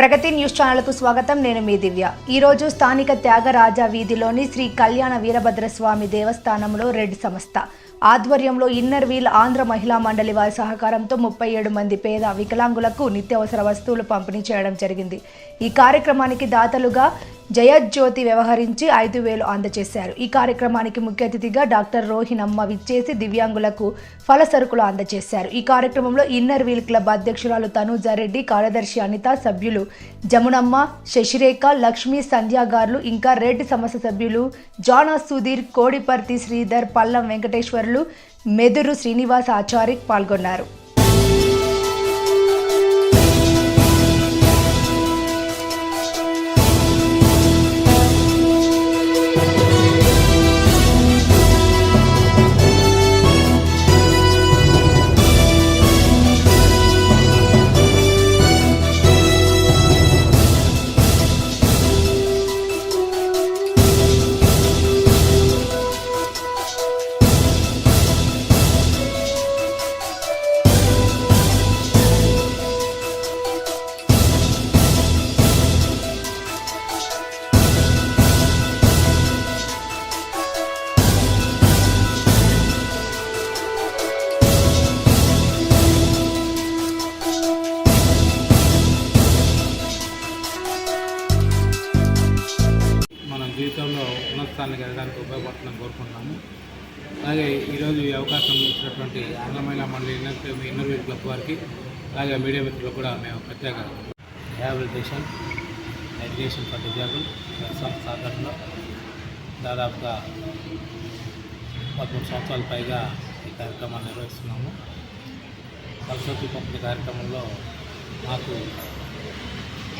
ప్రగతి news ఛానల్కు స్వాగతం. నేను మీ దివ్య. ఈరోజు స్థానిక త్యాగరాజ వీధిలోని శ్రీ కళ్యాణ వీరభద్రస్వామి దేవస్థానంలో రెడ్ సంస్థ ఆధ్వర్యంలో ఇన్నర్ వీల్ ఆంధ్ర మహిళా మండలి వారి సహకారంతో ముప్పై ఏడు మంది పేద వికలాంగులకు నిత్యావసర వస్తువులు పంపిణీ చేయడం జరిగింది. ఈ కార్యక్రమానికి దాతలుగా జయజ్యోతి వ్యవహరించి ఐదు వేలు అందజేశారు. ఈ కార్యక్రమానికి ముఖ్య అతిథిగా డాక్టర్ రోహిణమ్మ విచ్చేసి దివ్యాంగులకు ఫల సరుకులు అందజేశారు. ఈ కార్యక్రమంలో ఇన్నర్ వీల్ క్లబ్ అధ్యక్షురాలు తనూజారెడ్డి కార్యదర్శి అనిత సభ్యులు జమునమ్మ శశిరేఖ లక్ష్మి సంధ్యాగార్లు ఇంకా రెడ్ సమస్య సభ్యులు జానా సుధీర్ కోడిపర్తి శ్రీధర్ పల్లం వెంకటేశ్వర్లు మెదురు శ్రీనివాస్ ఆచారి పాల్గొన్నారు. అలాగే ఈరోజు ఈ అవకాశం ఇచ్చినటువంటి అందమైన మండలి ఇన్నోవేట్ క్లబ్ వారికి అలాగే మీడియా మిత్రులకు కూడా మేము ప్రత్యేక రిహాబిలిటేషన్ ఎడ్యుకేషన్ ఫర్ డిజాబుల్ సంస్థ దాదాపుగా పదమూడు సంవత్సరాల పైగా ఈ కార్యక్రమాన్ని నిర్వహిస్తున్నాము. సరస్వతి పంపిణీ కార్యక్రమంలో మాకు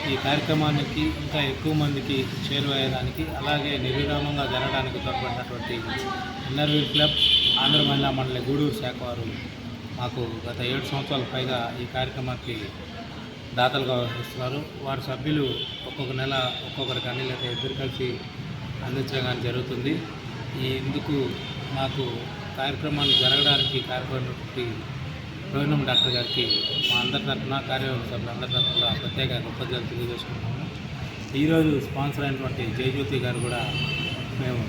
ఈ కార్యక్రమానికి ఇంకా ఎక్కువ మందికి చేరువయ్యడానికి అలాగే నిర్విరామంగా జరగడానికి తోడ్పడినటువంటి ఇన్నర్వీల్ క్లబ్ ఆంధ్ర మహిళా మండలి గూడూరు శాఖ వారు మాకు గత ఏడు సంవత్సరాల పైగా ఈ కార్యక్రమానికి దాతలుగా వ్యవహరిస్తున్నారు. వారి సభ్యులు ఒక్కొక్క నెల ఒక్కొక్కరికి అన్ని లేదా ఇద్దరు కలిసి అందించడం జరుగుతుంది. ఈ ఇందుకు మాకు కార్యక్రమాన్ని జరగడానికి కార్యక్రమం రోహిణం డాక్టర్ గారికి మా అందరి తరఫున కార్యవర్గ సభ్యులందరి తరఫున ప్రత్యేక కృతజ్ఞతలు తెలియజేసుకుంటున్నాము. ఈరోజు స్పాన్సర్ అయినటువంటి జయజ్యోతి గారు కూడా మేము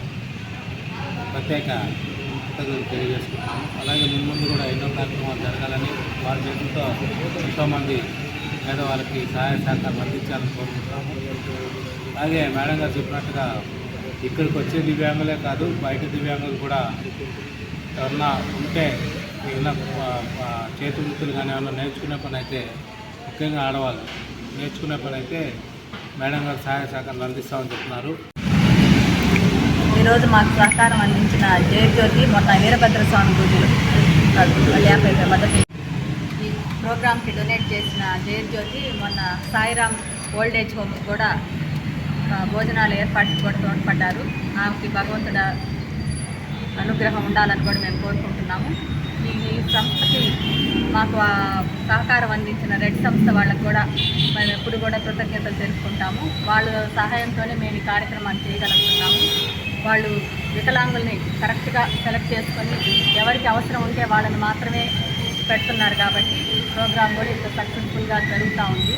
ప్రత్యేక కృతజ్ఞతలు తెలియజేసుకుంటున్నాము. అలాగే ముందు ముందు కూడా ఎన్నో కార్యక్రమాలు జరగాలని వారి చేతులతో ఎంతోమంది పేదవాళ్ళకి సహాయ సహకారం అందించాలని కోరుకుంటున్నాము. అలాగే మేడం గారు చెప్పినట్టుగా ఇక్కడికి వచ్చే దివ్యాంగులే కాదు బయట దివ్యాంగులు కూడా ఎవరన్నా ఉంటే ఏదైనా చేతి వృత్తులు కానీ ఏమన్నా నేర్చుకునే పని అయితే ముఖ్యంగా ఆడవాళ్ళు. నేర్చుకునే పని అయితే మేడం గారు సహాయ సహకారాలు అందిస్తామని చెప్తున్నారు. ఈరోజు మాకు సహకారం అందించిన జయజ్యోతి మొన్న వీరభద్ర స్వామి పూజలు. యాభై ఈ ప్రోగ్రామ్కి డొనేట్ చేసిన జయజ్యోతి మొన్న సాయిరామ్ ఓల్డ్ ఏజ్ హోమ్ కూడా భోజనాలు ఏర్పాటు కూడా తోడ్పడ్డారు ఆమెకి భగవంతుడ అనుగ్రహం ఉండాలని కూడా మేము కోరుకుంటున్నాము. ఈ సంస్థకి మాకు సహకారం అందించిన రెడ్ సంస్థ వాళ్ళకు కూడా మేము ఎప్పుడు కూడా కృతజ్ఞతలు తెలుపుకుంటాము. వాళ్ళ సహాయంతోనే మేము ఈ కార్యక్రమాన్ని చేయగలుగుతున్నాము. వాళ్ళు వికలాంగుల్ని కరెక్ట్గా సెలెక్ట్ చేసుకొని ఎవరికి అవసరం ఉంటే వాళ్ళని మాత్రమే పెడుతున్నారు కాబట్టి ప్రోగ్రామ్ కూడా ఇంత సక్సెస్ఫుల్గా జరుగుతూ ఉంది.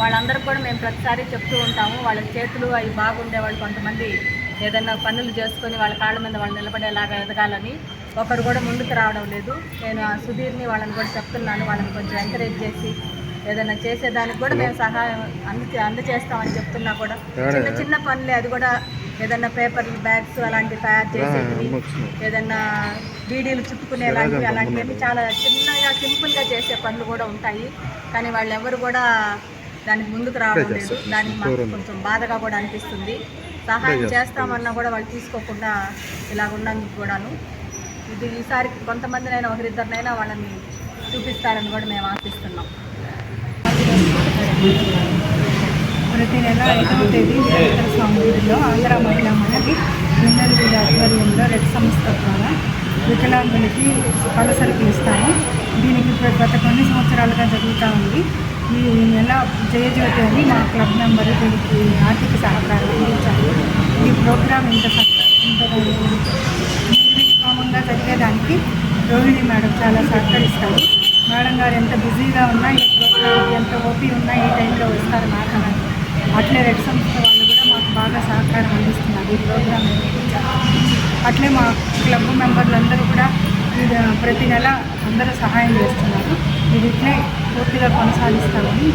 వాళ్ళందరూ కూడా మేము ప్రతిసారి చెప్తూ ఉంటాము వాళ్ళ చేతులు అవి బాగుండే వాళ్ళు కొంతమంది ఏదైనా పనులు చేసుకొని వాళ్ళ కాళ్ళ మీద వాళ్ళు నిలబడేలాగా ఎదగాలని. ఒకరు కూడా ముందుకు రావడం లేదు. నేను ఆ సుధీర్ని వాళ్ళని కూడా చెప్తున్నాను. వాళ్ళని కొంచెం ఎంకరేజ్ చేసి ఏదైనా చేసేదానికి కూడా మేము సహాయం అంది అందజేస్తామని చెప్తున్నా కూడా. చిన్న చిన్న పనులే అది కూడా ఏదైనా పేపర్ బ్యాగ్స్ అలాంటివి తయారు చేసేవి ఏదైనా బీడీలు చుట్టుకునేలాంటివి అలాంటివి చాలా చిన్నగా సింపుల్గా చేసే పనులు కూడా ఉంటాయి. కానీ వాళ్ళు ఎవరు కూడా దానికి ముందుకు రావడం లేదు. దానికి మాకు కొంచెం బాధగా కూడా అనిపిస్తుంది. సహాయం చేస్తామన్నా కూడా వాళ్ళు తీసుకోకుండా ఇలాగ ఉన్నందుకు కూడాను. ఇది ఈసారి కొంతమందినైనా ఒకరిద్దరినైనా వాళ్ళని చూపిస్తారని కూడా మేము ఆశిస్తున్నాం. ప్రతి నెల ఐదవ తేదీ వీరేంద్ర స్వామి గుడిలో ఆంధ్ర మహిళా మండలి విన్నర్ వీళ్ళ ఆధ్వర్యంలో రెడ్ సంస్థ ద్వారా వికలాంగులకి పల సరుకులు ఇస్తాము. దీనికి గత కొన్ని సంవత్సరాలుగా జరుగుతూ ఉంది. ఈ నెల జయజ్యోతి అని మా క్లబ్ మెంబరు దీనికి ఆర్థిక సహకారం అందించారు. ఈ ప్రోగ్రాం ఇంత ఇంత నిర్విరామంగా జరిగేదానికి రోహిణి మేడం చాలా సహకరిస్తారు. మేడం గారు ఎంత బిజీగా ఉన్నా ఈ ప్రోగ్రామ్కి ఎంత ఓపీ ఉన్నా ఈ టైంలో వస్తారు మాట్లాడాలి అట్లే రెడ్ సంస్థ వాళ్ళు కూడా మాకు బాగా సహకారం అందిస్తున్నారు ఈ ప్రోగ్రాం అట్లే మా క్లబ్ మెంబర్లందరూ కూడా ఇది ప్రతి నెల అందరూ సహాయం చేస్తున్నారు. ఇది ఇట్లే పూర్తిగా కొనసాగిస్తామని